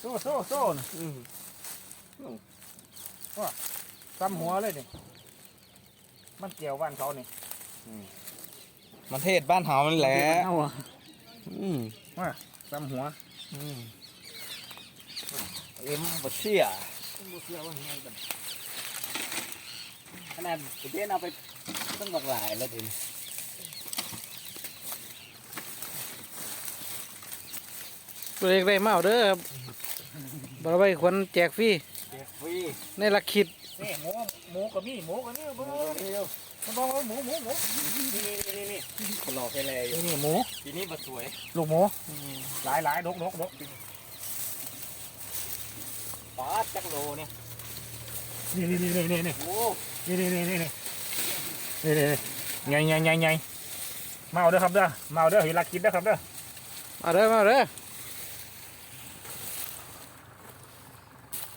โซ่โซ่โซ่น่ะอืมซ้ำหัวเลยนี่มันเกี่ยวบ้านเขานี่มันเทศบ้านเฮานี่แหละเอาอะอืมซ้ำหัวอืมเอ็มบ่เสียบ่เชื่อว่าไงกันขนาดประเทศเอาไปต้องบักหลายแล้วดิ ตัวเล็กได้มาเอาเด้อครับบาร์ไว้ขวัญแจกฟรีเจ็ฟรีในลักขิดนี่หมูหมูก็มีหมูก็มีเบิ้งนี่ดูมันบอกว่าหมูหมูหมูนี่นี่นี่นี่คนหลอกแค่ไรอยู่นี่นี่หมูปีนี้มาสวยลูกหมูหลายหลายนกนกนกปีนี้ป้าดจักโลเนี่ยนี่นี่นี่นี่นี่โอ้นี่นี่นี่นี่นี่นี่นี่ไงไงไงไงมาเอาเด้อครับเด้อมาเอาเด้อเห็นลักกินเด้อครับเด้อเอาเด้อมาเอาเด้อ